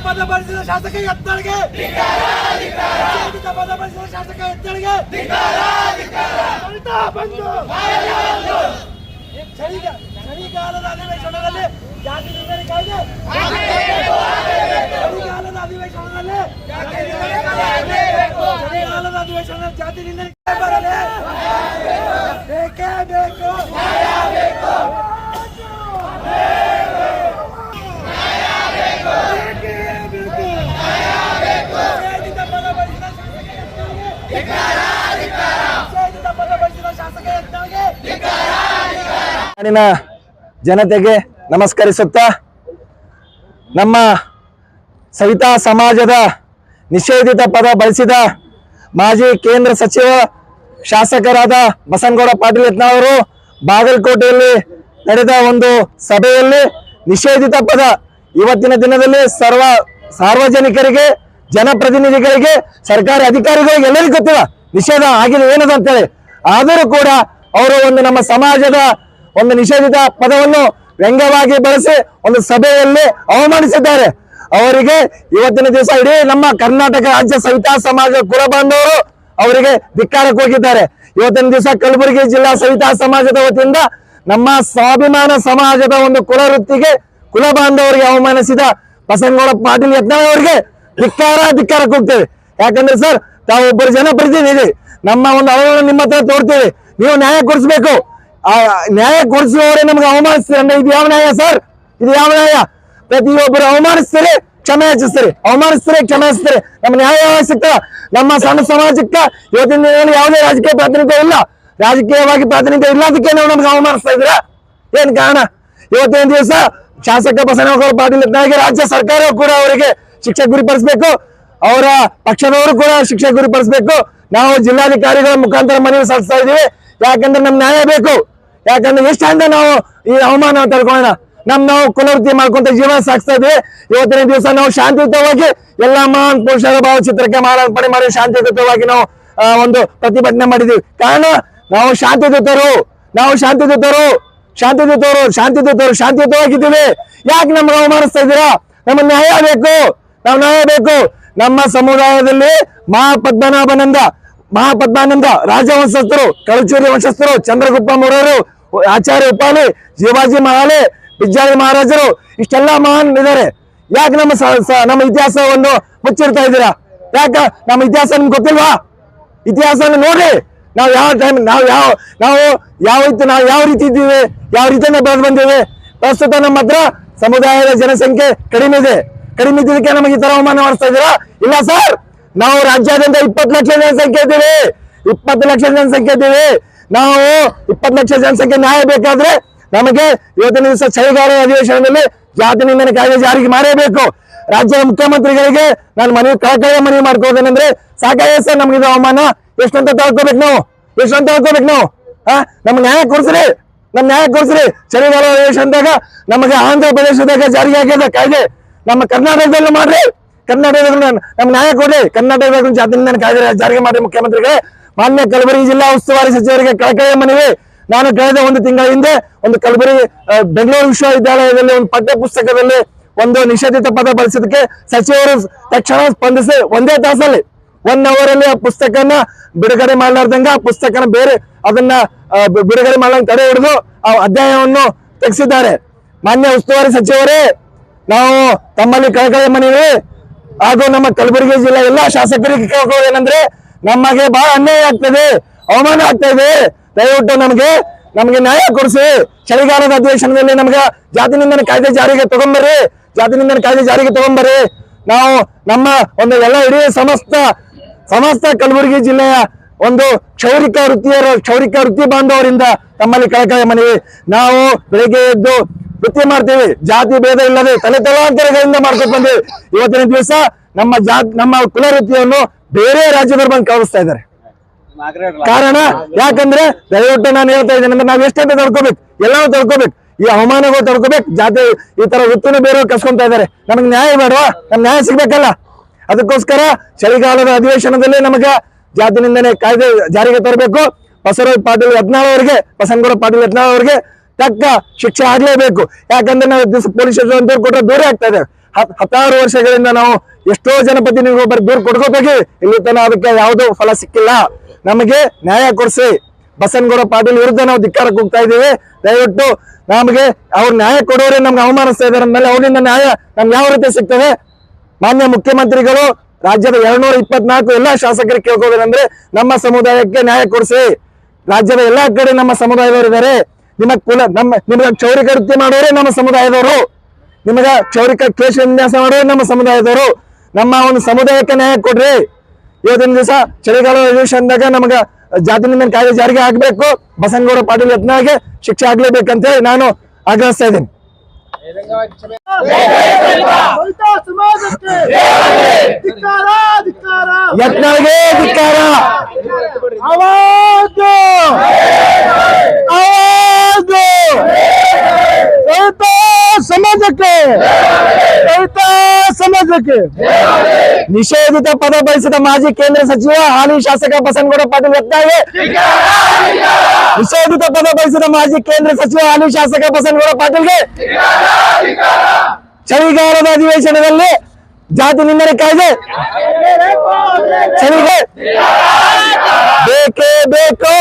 ನಿಷೇಧಿತ ಪದ ಬಳಸಿದ ಶಾಸಕ ಎತ್ತಳಿಗೆ ನಿಷೇಧಿತ ಪದ ಬಳಸಿದ ಶಾಸಕ ಎತ್ತಳಿಗೆ ಬಂದು ಚಳಿಗ- ಚಳಿಗಾಲದ ಅಧಿವೇಶನದಲ್ಲಿ ಜಾತಿ ನಿಂದನೆ ಕಾಯ್ದೆ? ಚಳಿಗಾಲದ ಅಧಿವೇಶನದಲ್ಲಿ ಚಳಿಗಾಲದ ಅಧಿವೇಶನದಲ್ಲಿ ಜಾತಿ ನಿಂದನೆ ಬರಲಿ. ಬೇಕು ಬೇಕೇ ಬೇಕು ನಿಷೇಧಿತ ಪದ ಬಳಸಿದ ಶಾಸಕ ಯತ್ನಾಳ್ಗೆ ನಿಷೇಧಿತ ಪದ ಬಳಸಿದ ಶಾಸಕ ಯತ್ನಾಳ್ಗೆ ನಾಡಿನ ಜನತೆಗೆ ನಮಸ್ಕರಿಸುತ್ತ ನಮ್ಮ ಸವಿತಾ ಸಮಾಜದ ನಿಷೇಧಿತ ಪದ ಬಳಸಿದ ಮಾಜಿ ಕೇಂದ್ರ ಸಚಿವ ಶಾಸಕರಾದ ಬಸನಗೌಡ ಪಾಟೀಲ್ ಯತ್ನಾಳ್ ಅವರು ಬಾಗಲಕೋಟೆಯಲ್ಲಿ ನಡೆದ ಒಂದು ಸಭೆಯಲ್ಲಿ ನಿಷೇಧಿತ ಪದ ಇವತ್ತಿನ ದಿನದಲ್ಲಿ ಸರ್ವ ಸಾರ್ವಜನಿಕರಿಗೆ ಜನಪ್ರತಿನಿಧಿಗಳಿಗೆ, ಸರ್ಕಾರಿ ಅಧಿಕಾರಿಗಳಿಗೆ ಎಲ್ಲರಿಗೂ ಗೊತ್ತಿಲ್ಲ ನಿಷೇಧ ಆಗಿದೆ ಏನದು ಅಂತೇಳಿ. ಆದರೂ ಕೂಡ ಅವರು ಒಂದು ನಮ್ಮ ಸಮಾಜದ ಒಂದು ನಿಷೇಧಿತ ಪದವನ್ನು ವ್ಯಂಗ್ಯವಾಗಿ ಬಳಸಿ ಒಂದು ಸಭೆಯಲ್ಲಿ ಅವಮಾನಿಸಿದ್ದಾರೆ. ಅವರಿಗೆ ಇವತ್ತಿನ ದಿವಸ ಇಡೀ ನಮ್ಮ ಕರ್ನಾಟಕ ರಾಜ್ಯ ಸವಿತಾ ಸಮಾಜ ಕುಲ ಬಾಂಧವರು ಅವರಿಗೆ ಧಿಕ್ಕಾರಕ್ಕೆ ಹೋಗಿದ್ದಾರೆ ಇವತ್ತಿನ ದಿವಸ ಕಲಬುರಗಿ ಜಿಲ್ಲಾ ಸವಿತಾ ಸಮಾಜದ ವತಿಯಿಂದ ನಮ್ಮ ಸ್ವಾಭಿಮಾನ ಸಮಾಜದ ಒಂದು ಕುಲವೃತ್ತಿಗೆ ಕುಲ ಬಾಂಧವರಿಗೆ ಅವಮಾನಿಸಿದ ಬಸನಗೌಡ ಪಾಟೀಲ್ ಯತ್ನಾಳ್ ಅವರಿಗೆ ಧಿಕ್ಕಾರ, ಧಿಕ್ಕಾರಕ್ಕೆ ಹೋಗ್ತೇವೆ. ಯಾಕಂದ್ರೆ ಸರ್, ತಾವು ಒಬ್ಬರು ಜನಪ್ರತಿನಿಧಿ ನಮ್ಮ ಒಂದು ಅವಮಾನ ನಿಮ್ಮ ಹತ್ರ ತೋರ್ತೇವೆ. ನೀವು ನ್ಯಾಯ ಕೊಡಿಸ್ಬೇಕು. ಆ, ನ್ಯಾಯ ಕೊಡಿಸುವವರೇ ನಮ್ಗೆ ಅವಮಾನಿಸ್ತಾರೆ. ಅಂದ್ರೆ ಇದು ಯಾವ ನ್ಯಾಯ ಸರ್? ಇದು ಯಾವ ನ್ಯಾಯ? ಪ್ರತಿಯೊಬ್ಬರು ಅವಮಾನಿಸ್ತಾರೆ ಕ್ಷಮೆ ಯಾಚಿಸ್ತಾರೆ ಅವಮಾನಿಸ್ತಾರೆ ಕ್ಷಮೆ ಯಾಚಿಸ್ತಾರೆ ನಮ್ಮ ನ್ಯಾಯ ಸಿಗ್ತದ ನಮ್ಮ ಸಣ್ಣ ಸಮಾಜಕ್ಕೆ ಇವತ್ತಿನ ದಿನದಲ್ಲಿ ಯಾವುದೇ ರಾಜಕೀಯ ಪ್ರಾತಿನಿಧ್ಯ ಇಲ್ಲ. ರಾಜಕೀಯವಾಗಿ ಪ್ರಾತಿನಿಧ್ಯ ಇಲ್ಲದಕ್ಕೆ ನಾವು ನಮ್ಗೆ ಅವಮಾನಿಸ್ತಾ ಇದ್ರ ಏನ್ ಕಾರಣ? ಇವತ್ತಿನ ದಿವಸ ಶಾಸಕ ಬಸವನಗೌಡ ಪಾಟೀಲ್ ಇದ್ದಾಗೆ ರಾಜ್ಯ ಸರ್ಕಾರ ಕೂಡ ಅವರಿಗೆ ಶಿಕ್ಷೆ ಗುರಿಪಡಿಸಬೇಕು ಅವರ ಪಕ್ಷದವರು ಕೂಡ ಶಿಕ್ಷೆ ಗುರಿಪಡಿಸಬೇಕು ನಾವು ಜಿಲ್ಲಾಧಿಕಾರಿಗಳ ಮುಖಾಂತರ ಮನವಿ ಸಲ್ಲಿಸ್ತಾ ಇದೀವಿ ಯಾಕಂದ್ರೆ ನಮ್ ನ್ಯಾಯ ಬೇಕು. ಯಾಕಂದ್ರೆ ಎಷ್ಟು ಅಂದ್ರೆ ನಾವು ಈ ಅವಮಾನ ತಡ್ಕೊಳ್ಳೋಣ. ನಮ್ ನಾವು ಕುಲವೃತ್ತಿ ಮಾಡ್ಕೊಂತ ಜೀವನ ಸಾಗಿಸ್ತಾ ಇದ್ವಿ ಇವತ್ತಿನ ದಿವಸ ನಾವು ಶಾಂತಿಯುತವಾಗಿ ಎಲ್ಲಾ ಮಹಾನ್ ಪುರುಷರ ಭಾವಚಿತ್ರಕ್ಕೆ ಮಾಲಾರ್ಪಣೆ ಮಾಡಿ ಶಾಂತಿಯುತವಾಗಿ ನಾವು ಒಂದು ಪ್ರತಿಭಟನೆ ಮಾಡಿದೀವಿ ಕಾರಣ ನಾವು ಶಾಂತಿಯುತರು. ನಾವು ಶಾಂತಿಯುತರು. ಶಾಂತಿಯುತರು. ಶಾಂತಿಯುತರು. ಶಾಂತಿಯುತವಾಗಿದ್ದೀವಿ. ಯಾಕೆ ನಮ್ಗೆ ಅವಮಾನಿಸ್ತಾ ಇದ್ದೀರಾ? ನಮ್ಮ ನ್ಯಾಯ ಬೇಕು. ನಾವು ನೋಡಬೇಕು ಬೇಕು. ನಮ್ಮ ಸಮುದಾಯದಲ್ಲಿ ಮಹಾಪದ್ಮನಾಭನಂದ, ಮಹಾಪದ್ಮಾನಂದ ರಾಜವಂಶಸ್ಥರು, ಕಳಚೂರಿ ವಂಶಸ್ಥರು ಚಂದ್ರಗುಪ್ತ ಮೂರರು, ಆಚಾರ್ಯ ಉಪಾಲಿ, ಶಿವಾಜಿ ಮಹಾಲೆ ಬಿಜ್ಜಾಳಿ ಮಹಾರಾಜರು, ಇಷ್ಟೆಲ್ಲ ಮಹಾನ್ ಇದ್ದಾರೆ. ಯಾಕೆ ನಮ್ಮ ನಮ್ಮ ಇತಿಹಾಸವನ್ನು ಮುಚ್ಚಿಡ್ತಾ ಇದ್ದೀರಾ? ಯಾಕ? ನಮ್ಮ ಇತಿಹಾಸ ನಿಮ್ಗೆ ಗೊತ್ತಿಲ್ವಾ? ಇತಿಹಾಸನ ನೋಡ್ರಿ ನಾವು ಯಾವ ಟೈಮ್ ನಾವು ಯಾವ ನಾವು ಯಾವ ರೀತಿ, ನಾವು ಯಾವ ರೀತಿ ಇದ್ದೀವಿ? ಯಾವ ರೀತಿಯಿಂದ ಬೆಳೆದು ಬಂದಿವೆ? ಪ್ರಸ್ತುತ ನಮ್ಮ ಹತ್ರ ಸಮುದಾಯದ ಜನಸಂಖ್ಯೆ ಕಡಿಮೆ ಇದೆ. ಕಡಿಮೆ ನಮಗೆ ಈ ತರ ಅವಮಾನ ಮಾಡಿಸ್ತಾ ಇದ್ದೀರಾ? ಇಲ್ಲ ಸರ್. ನಾವು ರಾಜ್ಯಾದ್ಯಂತ ಇಪ್ಪತ್ತು ಲಕ್ಷ ಜನಸಂಖ್ಯೆ ಇದ್ದೀವಿ. ಇಪ್ಪತ್ತು ಲಕ್ಷ ಜನಸಂಖ್ಯೆ ಇದ್ದೀವಿ. ನಾವು ಇಪ್ಪತ್ತು ಲಕ್ಷ ಜನಸಂಖ್ಯೆ ನ್ಯಾಯ ಬೇಕಾದ್ರೆ ನಮಗೆ ಇವತ್ತಿನ ದಿವಸ ಚಳಿಗಾಲ ಅಧಿವೇಶನದಲ್ಲಿ ಜಾತಿ ನಿಂದನೆ ಕಾಯ್ದೆ ಜಾರಿಗೆ ಮಾಡೇಬೇಕು ರಾಜ್ಯ ಮುಖ್ಯಮಂತ್ರಿಗಳಿಗೆ ನಾನು ಮನವಿ ಕಳಕಳಿಯ ಮನವಿ ಮಾಡ್ಕೋದೇನೆಂದ್ರೆ ಸಾಕಾಗ ಸರ್ ನಮ್ಗೆ ಇದು ಅವಮಾನ. ಎಷ್ಟಂತ ತಳ್ಕೋಬೇಕು ನಾವು? ಎಷ್ಟಂತ ತಳ್ಕೋಬೇಕು ನಾವು? ಆ? ನಮ್ಗೆ ನ್ಯಾಯ ಕೊಡ್ಸ್ರಿ. ನಮ್ ನ್ಯಾಯ ಕೊಡ್ಸ್ರಿ. ಚಳಿಗಾಲ ಅಧಿವೇಶನದಾಗ ನಮಗೆ ಆಂಧ್ರ ಪ್ರದೇಶದಾಗ ಜಾರಿಗೆ ಆಗ್ಯದ ಕಾಯ್ದೆ ನಮ್ಮ ಕರ್ನಾಟಕದಲ್ಲೂ ಮಾಡ್ರಿ. ಕರ್ನಾಟಕದಲ್ಲಿ ನಮ್ಮ ನ್ಯಾಯ ಕೊಡ್ರಿ. ಕರ್ನಾಟಕದ ಜಾತಿ ನಿಂದನೆ ಕಾಯ್ದೆ ಜಾರಿಗೆ ಮಾಡಿ ಮುಖ್ಯಮಂತ್ರಿಗೆ. ಮಾನ್ಯ ಕಲಬುರಗಿ ಜಿಲ್ಲಾ ಉಸ್ತುವಾರಿ ಸಚಿವರಿಗೆ ಕಳಕಳಿಯ ಮನವಿ. ನಾನು ಕಳೆದ ಒಂದು ತಿಂಗಳ ಹಿಂದೆ ಒಂದು ಕಲಬುರಗಿ ಬೆಂಗಳೂರು ವಿಶ್ವವಿದ್ಯಾಲಯದಲ್ಲಿ ಒಂದು ಪಠ್ಯ ಪುಸ್ತಕದಲ್ಲಿ ಒಂದು ನಿಷೇಧಿತ ಪದ ಬಳಸಿದಕ್ಕೆ ಸಚಿವರು ತಕ್ಷಣ ಸ್ಪಂದಿಸಿ ಒಂದೇ ತಾಸಲ್ಲಿ ಒನ್ ಅವರ್ ಅಲ್ಲಿ ಆ ಪುಸ್ತಕನ ಬಿಡುಗಡೆ ಮಾಡಲಾರ್ದಂಗ, ಆ ಪುಸ್ತಕನ ಬೇರೆ ಅದನ್ನ ಬಿಡುಗಡೆ ಮಾಡಲಾರ್ದ ತಡೆ ಹಿಡಿದು ಆ ಅಧ್ಯಾಯವನ್ನು ತೆಗೆಸಿದ್ದಾರೆ. ಮಾನ್ಯ ಉಸ್ತುವಾರಿ ಸಚಿವರೇ ನಾವು ತಮ್ಮಲ್ಲಿ ಕಳಕಳಿ ಮನವಿ ಹಾಗೂ ನಮ್ಮ ಕಲಬುರಗಿ ಜಿಲ್ಲೆ ಎಲ್ಲಾ ಶಾಸಕರಿಗೆ ಕೇಳ್ಕೊಳ್ಳೋದೇನಂದ್ರೆ ನಮಗೆ ಬಹಳ ಅನ್ಯಾಯ ಆಗ್ತದೆ, ಅವಮಾನ ಆಗ್ತಾ ದಯವಿಟ್ಟು ನಮಗೆ ನಮಗೆ ನ್ಯಾಯ ಕೊಡಿಸಿ. ಚಳಿಗಾಲದ ಅಧಿವೇಶನದಲ್ಲಿ ನಮಗೆ ಜಾತಿ ನಿಂದನೆ ಕಾಯ್ದೆ ಜಾರಿಗೆ ತಗೊಂಬರ್ರಿ. ಜಾತಿ ನಿಂದನೆ ಕಾಯ್ದೆ ಜಾರಿಗೆ ತಗೊಂಬರ್ರಿ. ನಾವು ನಮ್ಮ ಒಂದು ಎಲ್ಲ ಇಡೀ ಸಮಸ್ತ ಸಮಸ್ತ ಕಲಬುರಗಿ ಜಿಲ್ಲೆಯ ಒಂದು ಕ್ಷೌರಿಕ ವೃತ್ತಿಯರ, ಕ್ಷೌರಿಕ ವೃತ್ತಿ ಬಾಂಧವರಿಂದ ತಮ್ಮಲ್ಲಿ ಕಳಕಳಿ ಮನವಿ. ನಾವು ಬೆಳಿಗ್ಗೆ ಎದ್ದು ವೃತ್ತಿ ಮಾಡ್ತೀವಿ. ಜಾತಿ ಭೇದ ಇಲ್ಲದೆ ತಲೆ ತಲಾಂತರಗಳಿಂದ ಮಾಡ್ಕೊಂಡು ಬಂದಿವಿ. ಇವತ್ತಿನ ದಿವಸ ನಮ್ಮ ಜಾತಿ ನಮ್ಮ ಕುಲ ವೃತ್ತಿಯನ್ನು ಬೇರೆ ರಾಜ್ಯದವರು ಬಂದು ಕಳಿಸ್ತಾ ಇದ್ದಾರೆ. ಕಾರಣ ಯಾಕಂದ್ರೆ ದಯವಿಟ್ಟು ನಾನು ಹೇಳ್ತಾ ಇದ್ದೇನೆ ಅಂದ್ರೆ ನಾವ್ ಎಷ್ಟಂತ ತಡ್ಕೋಬೇಕು? ಎಲ್ಲಾನು ತಡ್ಕೋಬೇಕು. ಈ ಅವಮಾನಗಳು ತಡ್ಕೋಬೇಕು. ಜಾತಿ ಈ ತರ ವೃತ್ತಿನ ಬೇರೆ ಕಸ್ಕೊಂತ ಇದ್ದಾರೆ. ನಮ್ಗೆ ನ್ಯಾಯ ಬೇಡವಾ? ನಮ್ ನ್ಯಾಯ ಸಿಗ್ಬೇಕಲ್ಲ? ಅದಕ್ಕೋಸ್ಕರ ಚಳಿಗಾಲದ ಅಧಿವೇಶನದಲ್ಲಿ ನಮಗೆ ಜಾತಿ ನಿಂದನೆ ಕಾಯ್ದೆ ಜಾರಿಗೆ ತರಬೇಕು. ಬಸವರಾಜ್ ಪಾಟೀಲ್ ಯತ್ನಾಳ್ ಅವರಿಗೆ ಬಸನಗೌಡ ಪಾಟೀಲ್ ಯತ್ನಾಳ್ ಅವರಿಗೆ ತಕ್ಕ ಶಿಕ್ಷೆ ಆಗ್ಲೇಬೇಕು. ಯಾಕಂದ್ರೆ ನಾವು ದಿವಸ ಪೊಲೀಸ್ ಸ್ಟೇಷನ್ ದೂರ ಕೊಟ್ಟರೆ ದೂರ ಆಗ್ತಾ ಇದೆ. ಹತ್- ಹತ್ತಾರು ವರ್ಷಗಳಿಂದ ನಾವು ಎಷ್ಟೋ ಜನಪ್ರತಿನಿಧಿಗಳು ದೂರ ಕೊಡ್ಕೋಬೇಕು. ಇಲ್ಲಿ ತನಕ ಅದಕ್ಕೆ ಯಾವುದೋ ಫಲ ಸಿಕ್ಕಿಲ್ಲ. ನಮಗೆ ನ್ಯಾಯ ಕೊಡಿಸಿ. ಬಸನಗೌಡ ಪಾಟೀಲ್ ವಿರುದ್ಧ ನಾವು ಧಿಕ್ಕಾರಕ್ಕೆ ಹೋಗ್ತಾ ಇದ್ದೀವಿ. ದಯವಿಟ್ಟು ನಮಗೆ ಅವ್ರು ನ್ಯಾಯ ಕೊಡೋರೆ ನಮ್ಗೆ ಅವಮಾನಿಸ್ತಾ ಇದ್ದಾರೆ. ಅಂದ್ಮೇಲೆ ಅವರಿಂದ ನ್ಯಾಯ ನಮ್ಗೆ ಯಾವ ರೀತಿ ಸಿಗ್ತದೆ? ಮಾನ್ಯ ಮುಖ್ಯಮಂತ್ರಿಗಳು, ರಾಜ್ಯದ ಎರಡ್ನೂರ ಇಪ್ಪತ್ನಾಲ್ಕು ಎಲ್ಲಾ ಶಾಸಕರಿಗೆ ಕೇಳ್ಕೋಬೇಕಂದ್ರೆ ನಮ್ಮ ಸಮುದಾಯಕ್ಕೆ ನ್ಯಾಯ ಕೊಡಿಸಿ. ರಾಜ್ಯದ ಎಲ್ಲಾ ಕಡೆ ನಮ್ಮ ಸಮುದಾಯದವರು ಕೂಡ ಕುಲ ನಮ್ಮ ನಿಮಗ ಕ್ಷೌರಿಕ ವೃತ್ತಿ ಮಾಡೋರೇ ನಮ್ಮ ಸಮುದಾಯದವರು. ನಿಮಗ ಚೌರಿಕ ಕೇಶ ವಿನ್ಯಾಸ ಮಾಡೋರು ನಮ್ಮ ಸಮುದಾಯದವರು. ನಮ್ಮ ಒಂದು ಸಮುದಾಯಕ್ಕೆ ನ್ಯಾಯ ಕೊಡ್ರಿ. ಇವತ್ತಿನ ದಿವಸ ಚಳಿಗಾಲ ಅಧಿವೇಶನದಾಗ ನಮಗ ಜಾತಿ ನಿಂದನ ಕಾಯ್ದೆ ಜಾರಿಗೆ ಆಗ್ಬೇಕು ಬಸನಗೌಡ ಪಾಟೀಲ್ ಯತ್ನಾಗೆ ಶಿಕ್ಷೆ ಆಗ್ಲೇಬೇಕಂತ ಹೇಳಿ ನಾನು ಆಗ್ರಹಿಸ್ತಾ ಇದ್ದೀನಿ. ಯತ್ನಾಗೆ ಧಿಕ್ಕಾರ. ಸಮಾಜಕ್ಕೆ ದಲಿತ ಸಮಾಜಕ್ಕೆ ನಿಷೇಧಿತ ಪದ ಬಯಸಿದ ಮಾಜಿ ಕೇಂದ್ರ ಸಚಿವ ಹಾಲಿ ಶಾಸಕ ಬಸನಗೌಡ ಪಾಟೀಲ್ ಯತ್ನಾಗೆ ನಿಷೇಧಿತ ಪದ ಬಯಸಿದ ಮಾಜಿ ಕೇಂದ್ರ ಸಚಿವ ಹಾಲಿ ಶಾಸಕ ಬಸನಗೌಡ ಪಾಟೀಲ್ಗೆ ಚಳಿಗಾಲದ ಅಧಿವೇಶನದಲ್ಲಿ ಜಾತಿ ನಿಂದನೆ ಕಾಯ್ದೆ ಚಳಿಗೆ ಬೇಕೇ ಬೇಕು